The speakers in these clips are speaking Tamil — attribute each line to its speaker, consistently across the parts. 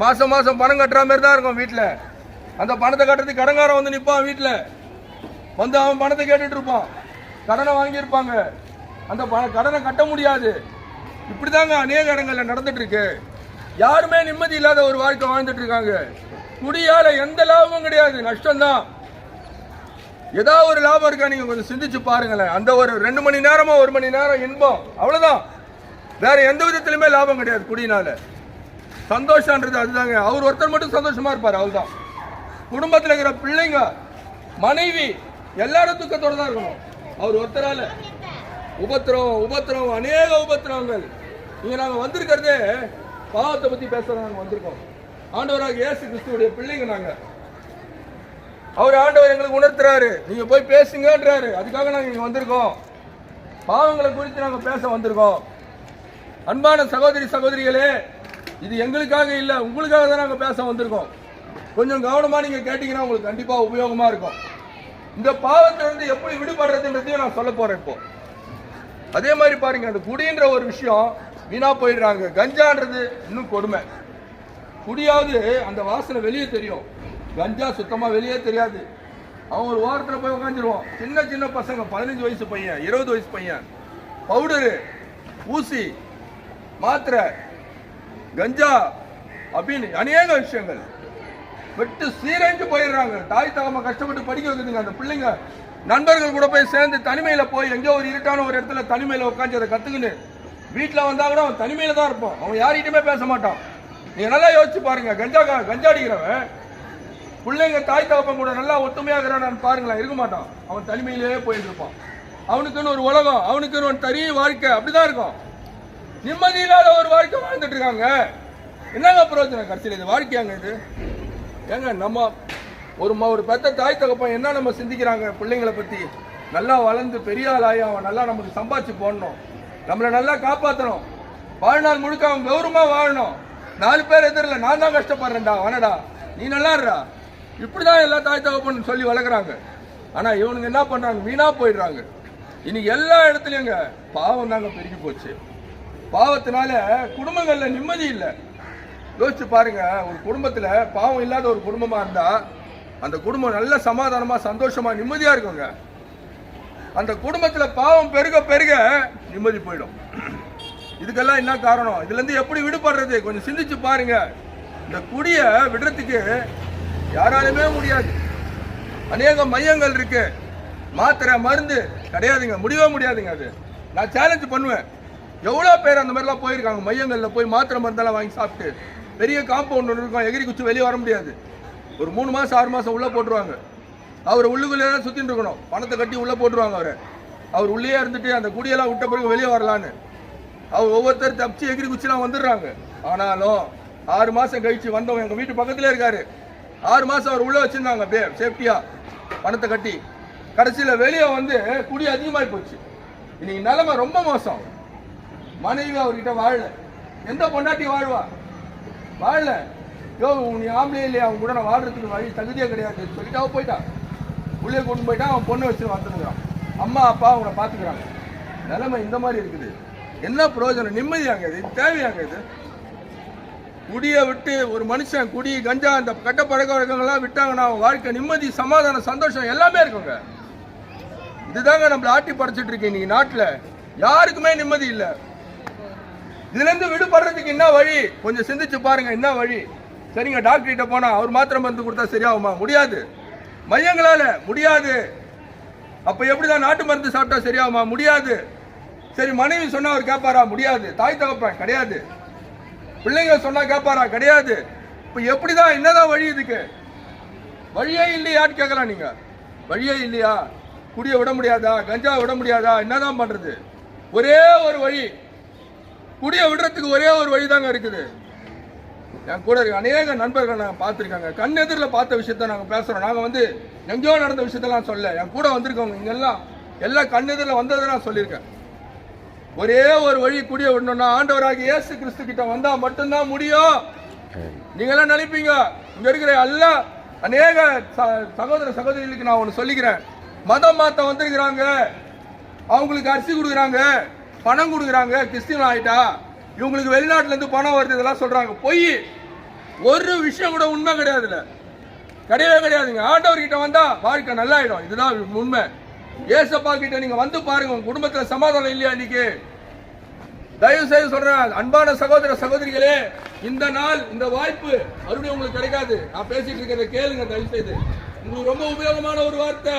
Speaker 1: மாசம் மாசம் பணம் கட்டுற மாதிரி தான் இருக்கும் வீட்டில் அந்த பணத்தை கட்டுறதுக்கு கடங்காரன் வந்து நிற்பான் வீட்டில் வந்து அவன் பணத்தை கேட்டுட்டு இருப்பான். கடனை வாங்கியிருப்பாங்க. அந்த பண கடனை கட்ட முடியாது. இப்படிதாங்க அநேக இடங்களில் நடந்துட்டுருக்கு. யாருமே நிம்மதி இல்லாத ஒரு வாழ்க்கை வாழ்ந்துட்டு இருக்காங்க. குடியால எந்த லாபமும் கிடையாது. நஷ்டம்தான். ஏதாவது ஒரு லாபம் இருக்கா நீங்கள் கொஞ்சம் சிந்திச்சு பாருங்களேன். அந்த ஒரு ரெண்டு மணி நேரமோ ஒரு மணி நேரம் இன்பம். அவ்வளோதான் வேற எந்த விதத்துலையுமே லாபம் கிடையாது குடியினால. சந்தோஷம்ன்றது அதுதாங்க. அவர் ஒருத்தர் மட்டும் சந்தோஷமா இருப்பார் அவர்தான் குடும்பத்தில் இருக்கிற பிள்ளைங்க மனைவி எல்லாரும் துக்கத்தோட தான் இருக்கணும். அவர் ஒருத்தரால உபத்திரம் உபத்திரம் அநேக உபத்திரவங்கள். இங்க நாங்க வந்திருக்கிறதே பாவத்தை பத்தி பேச நாங்க வந்திருக்கோம். ஆண்டவராக இயேசு கிறிஸ்துவோடைய பிள்ளைங்க நாங்க. அவர் ஆண்டவர் எங்களுக்கு உணர்த்துறாரு. நீங்க போய் பேசுங்கன்றாரு. அதுக்காக நாங்க இங்க வந்திருக்கோம். பாவங்களை குறித்து நாங்க பேச வந்திருக்கோம். அன்பான சகோதரி சகோதரிகளே இது எங்களுக்காக இல்லை உங்களுக்காக தான் நாங்கள் பேச வந்திருக்கோம். கொஞ்சம் கவனமாக நீங்கள் கேட்டிங்கன்னா உங்களுக்கு கண்டிப்பாக உபயோகமாக இருக்கும். இந்த பாவத்திலிருந்து எப்படி விடுபடுறதுன்றதையும் நான் சொல்ல போகிறேன் இப்போ. அதே மாதிரி பாருங்க அந்த குடின்ற ஒரு விஷயம் வீணா போயிடுறாங்க. கஞ்சான்றது இன்னும் கொடுமை. குடியாவது அந்த வாசனை வெளியே தெரியும். கஞ்சா சுத்தமாக வெளியே தெரியாது. அவன் ஒரு ஓரத்தில் போய் உட்காந்துருவான் சின்ன சின்ன பசங்க பதினஞ்சு வயசு பையன் இருபது வயசு பையன். பவுடரு ஊசி மாத்திரை கஞ்சா அப்படின்னு அநேக விஷயங்கள். விட்டு சீரழிஞ்சு போயிடுறாங்க. தாய் தகம கஷ்டப்பட்டு படிக்க வைக்கிறதுங்க. அந்த பிள்ளைங்க நண்பர்கள் கூட போய் சேர்ந்து தனிமையில் போய் எங்கேயோ ஒரு இருட்டான ஒரு இடத்துல தனிமையில் உட்காந்து அதை கத்துக்கின்னு வீட்டில் வந்தா கூட அவன் தனிமையில் தான் இருப்பான். அவன் யார்கிட்டயுமே பேச மாட்டான். நீங்கள் நல்லா யோசிச்சு பாருங்க. கஞ்சா கஞ்சா அடிக்கிறவன் பிள்ளைங்க தாய் தகப்பன் கூட நல்லா ஒத்துமையாகிறான்னு பாருங்களேன். இருக்க மாட்டான். அவன் தனிமையிலேயே போயிட்டு இருப்பான். அவனுக்குன்னு ஒரு உலகம் அவனுக்குன்னு ஒரு தனி வாழ்க்கை அப்படிதான் இருக்கும். நிம்மதி இல்லாத ஒரு வாழ்க்கை வாழ்ந்துட்டு இருக்காங்க என்னங்க பிரயோஜனம் கடைசியில் இது? வாழ்க்கையாங்க இது ஏங்க நம்ம ஒரு ஒரு பெத்த தாய் தகப்பன் என்ன நம்ம சிந்திக்கிறாங்க? பிள்ளைங்களை பற்றி நல்லா வளர்ந்து பெரிய ஆளாகி அவன் நல்லா நமக்கு சம்பாதிச்சு போடணும். நம்மளை நல்லா காப்பாற்றணும் வாழ்நாள் முழுக்க அவன் கௌரவமாக வாழணும். நாலு பேர் எதிரில் நான் தான் கஷ்டப்படுறேன்டா வனடா. நீ நல்லாடுறா இப்படி தான் எல்லா தாய் தகப்பன் சொல்லி வளர்க்குறாங்க. ஆனால் இவனுங்க என்ன பண்ணுறாங்க வீணாக போயிடுறாங்க. இன்னைக்கு எல்லா இடத்துலயுங்க பாவம் தாங்க பெருகி போச்சு. பாவத்தினால குடும்பங்களில் நிம்மதி இல்லை. யோசிச்சு பாருங்க ஒரு குடும்பத்தில் பாவம் இல்லாத ஒரு குடும்பமாக இருந்தால் அந்த குடும்பம் நல்ல சமாதானமாக சந்தோஷமாக நிம்மதியாக இருக்குங்க. அந்த குடும்பத்தில் பாவம் பெருக பெருக நிம்மதி போயிடும். இதுக்கெல்லாம் என்ன காரணம்? இதுலேருந்து எப்படி விடுபடுறது? கொஞ்சம் சிந்திச்சு பாருங்க. இந்த குடியை விடுறதுக்கு யாராலுமே முடியாது. அநேக மையங்கள் இருக்கு. மாத்திரை மருந்து கிடையாதுங்க. முடியவே முடியாதுங்க அது. நான் சேலஞ்ச் பண்ணுவேன். எவ்வளோ பேர் அந்த மாதிரிலாம் போயிருக்காங்க? மையங்களில் போய் மாத்திரை மருந்தெல்லாம் வாங்கி சாப்பிட்டு பெரிய காம்பவுண்ட் ஒன்று இருக்கும். எகிரி குச்சி வெளியே வர முடியாது. ஒரு மூணு மாதம் ஆறு மாதம் உள்ளே போட்டுருவாங்க. அவர் உள்ளுக்குள்ளே தான் சுற்றிட்டு இருக்கணும். பணத்தை கட்டி உள்ளே போட்டுருவாங்க அவரை. அவர் உள்ளே இருந்துட்டு அந்த குடியெல்லாம் விட்ட பிறகு வெளியே வரலான்னு. அவர் ஒவ்வொருத்தர் தப்பிச்சு எகிரி குச்சிலாம் வந்துடுறாங்க. ஆனாலும் ஆறு மாதம் கழிச்சு வந்தவங்க எங்கள் வீட்டு பக்கத்துல இருக்கார். ஆறு மாதம் அவர் உள்ளே வச்சுருந்தாங்க. அப்படியே சேஃப்டியாக பணத்தை கட்டி. கடைசியில் வெளியே வந்து குடி அதிகமாகி போச்சு. இன்னைக்கு நிலமை ரொம்ப மோசம். மனைவி அவர்கிட்ட வாழல. எந்த பொண்டாட்டி வாழ்வா? வாழல. யோ நீ ஆம்பளை இல்லையா? அவன் கூட நான் வாழ்றதுக்கு வழி தகுதியே கிடையாது. சொல்லிட்டு அவன் போயிட்டான். உள்ளே கொண்டு போயிட்டான் அவன் பொண்ணு வச்சு வந்துருக்கிறான் அம்மா அப்பா அவனை பார்த்துக்கிறாங்க. நிலைமை இந்த மாதிரி இருக்குது. என்ன பிரயோஜனம்? நிம்மதியாங்க இது. தேவையாங்க இது. குடியை விட்டு ஒரு மனுஷன் குடி கஞ்சா அந்த கட்ட பழக்க வழக்கங்கள்லாம் விட்டாங்கன்னா அவன் வாழ்க்கை நிம்மதி சமாதானம் சந்தோஷம் எல்லாமே இருக்குங்க. இதுதாங்க நம்மளை ஆட்டி படைச்சிட்டு இருக்கு இன்னைக்கு நாட்டில். யாருக்குமே நிம்மதி இல்லை. இதுலேருந்து விடுபடுறதுக்கு என்ன வழி? கொஞ்சம் சிந்திச்சு பாருங்க என்ன வழி? சரிங்க டாக்டர்கிட்ட போனால் அவர் மாத்திரை மருந்து கொடுத்தா சரியாகுமா? முடியாது. மையங்களால் முடியாது. அப்போ எப்படி தான் நாட்டு மருந்து சாப்பிட்டா சரியாகுமா? முடியாது. சரி மனைவி சொன்னால் அவர் கேட்பாரா? முடியாது. தாய் தகப்பன் கிடையாது. பிள்ளைங்க சொன்னால் கேட்பாரா? கிடையாது. இப்போ எப்படி தான் என்னதான் வழி இதுக்கு? வழியே இல்லையான்னு கேட்கலாம் நீங்கள் வழியே இல்லையா? குடியை விட முடியாதா? கஞ்சா விட முடியாதா? என்னதான் பண்ணுறது ஒரே ஒரு வழி. குடியை விடுறதுக்கு ஒரே ஒரு வழி தாங்க இருக்குது. என் கூட இருக்க அநேக நண்பர்கள் நாங்கள் பார்த்துருக்காங்க. கண் எதிரில் பார்த்த விஷயத்த நாங்கள் பேசுகிறோம் நாங்கள் வந்து எங்கேயோ நடந்த விஷயத்தெல்லாம் சொல்ல என் கூட வந்திருக்கவங்க இங்கெல்லாம் எல்லாம் கண் எதிரில் வந்ததை சொல்லியிருக்கேன். ஒரே ஒரு வழி குடிய விடணும்னா ஆண்டவராக இயேசு கிறிஸ்து கிட்ட வந்தா மட்டும்தான் முடியும். நீங்க எல்லாம் நினைப்பீங்க இங்க இருக்கிற எல்லா அநேக ச- சகோதர சகோதரிகளுக்கு நான் ஒன்று சொல்லிக்கிறேன். மதம் மாத்த வந்திருக்கிறாங்க. அவங்களுக்கு அரிசி கொடுக்குறாங்க. பணம் கொடுக்குறாங்க கிறிஸ்டின் ஆகிட்டா இவங்களுக்கு வெளிநாட்டிலேருந்து பணம் வருது இதெல்லாம் சொல்கிறாங்க பொய். ஒரு விஷயம் கூட உண்மை கிடையாதுல கிடையவே கிடையாதுங்க. ஆண்டவர்கிட்ட வந்தால் வாழ்க்கை நல்லாயிடும். இதுதான் உண்மை. ஏசப்பா கிட்ட நீங்கள் வந்து பாருங்க உங்கள் குடும்பத்தில் சமாதானம் இல்லையா இன்னைக்கு? தயவு செய்து சொல்றேன் அன்பான சகோதர சகோதரிகளே இந்த நாள் இந்த வாய்ப்பு மறுபடியும் உங்களுக்கு கிடைக்காது. நான் பேசிட்டு இருக்கிறத கேளுங்க தயவு செய்து உங்களுக்கு ரொம்ப உபயோகமான ஒரு வார்த்தை.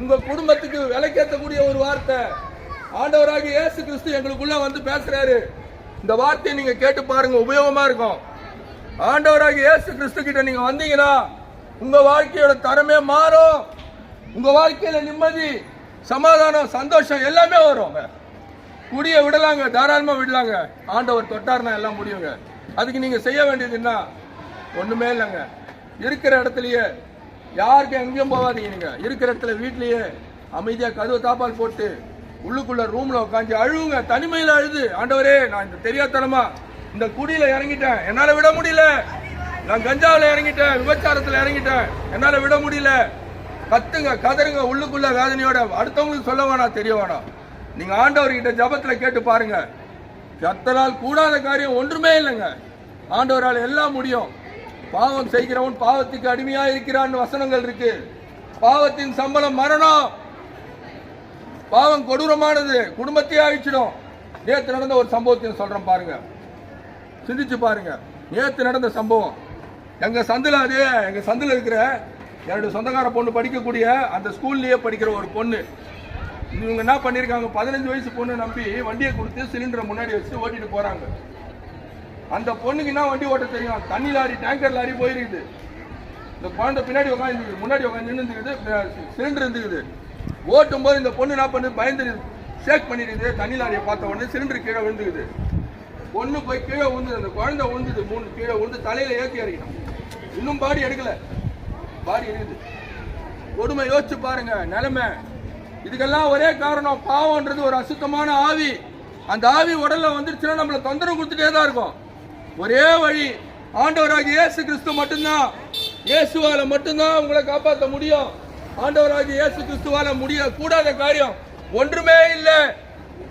Speaker 1: உங்க குடும்பத்துக்கு விலைக்கேற்றக்கூடிய ஒரு வார்த்தை. ஆண்டவராக இயேசு கிறிஸ்து எங்களுக்குள்ள வந்து பேசுறாரு. இந்த வார்த்தையை நீங்க கேட்டு பாருங்க உபயோகமா இருக்கும். ஆண்டவராக இயேசு கிறிஸ்து கிட்ட நீங்க வந்தீங்கன்னா உங்க வாழ்க்கையோட தரமே மாறும். உங்க வாழ்க்கையில நிம்மதி சமாதானம் சந்தோஷம் எல்லாமே வரும். குடிய விடலாங்க தாராளமா விடலாங்க. ஆண்டவர் தொட்டார்னா எல்லாம் முடியுங்க. அதுக்கு நீங்க செய்ய வேண்டியது என்ன? ஒண்ணுமே இல்லைங்க. இருக்கிற இடத்துலயே யாருக்கும் எங்கேயும் போகாதீங்க நீங்க. இருக்கிற இடத்துல வீட்லயே அமைதியா கதவு தாப்பால் போட்டு உள்ளுக்குள்ள ரூம்ல உட்காந்து அழுவுங்க. தனிமையில் அழுது. ஆண்டவரே நான் இந்த தெரியாதனமா இந்த குடியில இறங்கிட்டேன். என்னால விட முடியல. நான் கஞ்சாவில் இறங்கிட்டேன். விபச்சாரத்தில் இறங்கிட்டேன். என்னால விட முடியல. கத்துங்க கதருங்க உள்ளுக்குள்ள வேதனையோட அடுத்தவங்களுக்கு சொல்ல வேணாம் தெரிய வேணாம். நீங்க ஆண்டவர்கிட்ட ஜபத்துல கேட்டு பாருங்க. கத்தரால் கூடாத காரியம் ஒன்றுமே இல்லைங்க. ஆண்டவரால் எல்லாம் முடியும். பாவம் செய்கிறவன் பாவத்துக்கு அடிமையா இருக்கிறான்னு வசனங்கள் இருக்கு. பாவத்தின் சம்பளம் மரணம். பாவம் கொடூரமானது. குடும்பத்தையே அழிச்சிடும். நேற்று நடந்த ஒரு சம்பவத்தை சொல்றேன் பாருங்க. சிந்திச்சு பாருங்க. நேற்று நடந்த சம்பவம். எங்க சந்தில் அது எங்க சந்தில் இருக்கிற என்னுடைய சொந்தக்கார பொண்ணு படிக்கக்கூடிய அந்த ஸ்கூல்லயே படிக்கிற ஒரு பொண்ணு. இவங்க என்ன பண்ணியிருக்காங்க பதினஞ்சு வயசு பொண்ணு நம்பி வண்டியை கொடுத்து சிலிண்டரை முன்னாடி வச்சு ஓட்டிட்டு போறாங்க. அந்த பொண்ணுக்கு என்ன வண்டி ஓட்ட தெரியும்? தண்ணி லாரி டேங்கர் லாரி போயிருக்குது. இந்த குழந்தை பின்னாடி உட்காந்து முன்னாடி உட்காந்து நின்றுக்குது சிலிண்டர் இருந்துக்குது. ஓட்டும் போது இந்த பொண்ணு என்ன பண்ணு பயந்து ஷேக் பண்ணிருக்குது தண்ணி லாரியை பார்த்த உடனே சிலிண்டர் கீழே விழுந்துக்குது பொண்ணு போய் கீழே விழுந்தது அந்த குழந்தை விழுந்தது. மூணு கீழே விழுந்து தலையில ஏற்றி இறக்கணும் இன்னும் பாடி எடுக்கல. பாடி இருக்குது கொடுமை யோசிச்சு பாருங்க. நிலைமை. இதுக்கெல்லாம் ஒரே காரணம் பாவம்ன்றது ஒரு அசுத்தமான ஆவி. அந்த ஆவி உடல்ல வந்துருச்சுன்னா நம்மளை தொந்தரவு கொடுத்துட்டே தான் இருக்கும். ஒரே வழி ஆண்டவராக இயேசு கிறிஸ்து மட்டும்தான். இயேசுவால மட்டும்தான் உங்களை காப்பாற்ற முடியும். ஆண்டவராகிய இயேசு கிறிஸ்துவால முடிய கூடாத காரியம் ஒன்றுமே இல்லை.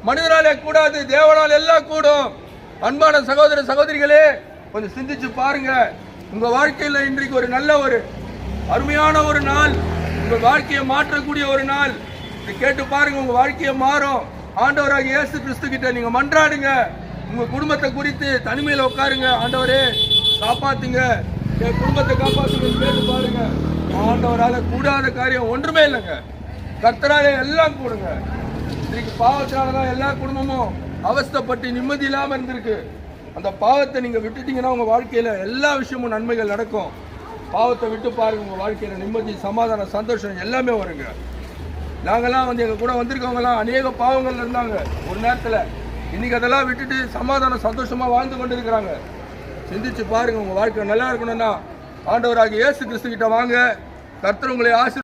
Speaker 1: மனிதனாலே கூடாது தேவனால் எல்லாம் கூடும். அன்பான சகோதர சகோதரிகளே கொஞ்சம் சிந்திச்சு பாருங்க. உங்க வாழ்க்கையில் இன்றைக்கு ஒரு நல்ல ஒரு அருமையான ஒரு நாள் உங்க வாழ்க்கையை மாற்றக்கூடிய ஒரு நாள். இதை கேட்டு பாருங்க உங்க வாழ்க்கையை மாறும். ஆண்டவராக இயேசு கிறிஸ்து கிட்ட நீங்க மன்றாடுங்க. உங்க குடும்பத்தை குறித்து தனிமையில் உட்காருங்க. ஆண்டவரே காப்பாத்துங்க. என் குடும்பத்தை காப்பாத்துங்க கேட்டு பாருங்க. ஆண்டவரால கூடாத காரியம் ஒன்றுமே இல்லைங்க. கர்த்தராலே எல்லாம் கூடுங்க. இன்னைக்கு பாவத்தினாலதான் எல்லா குடும்பமும் அவஸ்தைப்பட்டு நிம்மதி இல்லாம இருந்திருக்கு. அந்த பாவத்தை நீங்க விட்டுட்டீங்கன்னா உங்க வாழ்க்கையில எல்லா விஷயமும் நன்மைகள் நடக்கும். பாவத்தை விட்டு பாருங்க உங்க வாழ்க்கையில நிம்மதி சமாதானம் சந்தோஷம் எல்லாமே வருங்க. நாங்கெல்லாம் வந்து எங்க கூட வந்திருக்கவங்கலாம் அநேக பாவங்கள் இருந்தாங்க. ஒரு நேரத்துல இன்னைக்கு அதெல்லாம் விட்டுட்டு சமாதானம் சந்தோஷமா வாழ்ந்து கொண்டு இருக்கிறாங்க சிந்திச்சு பாருங்க உங்க வாழ்க்கை நல்லா இருக்கணும்னா ஆண்டவராக இயேசு கிறிஸ்து கிட்ட வாங்க கர்த்தர் உங்களை ஆசீர்வதிப்பார்.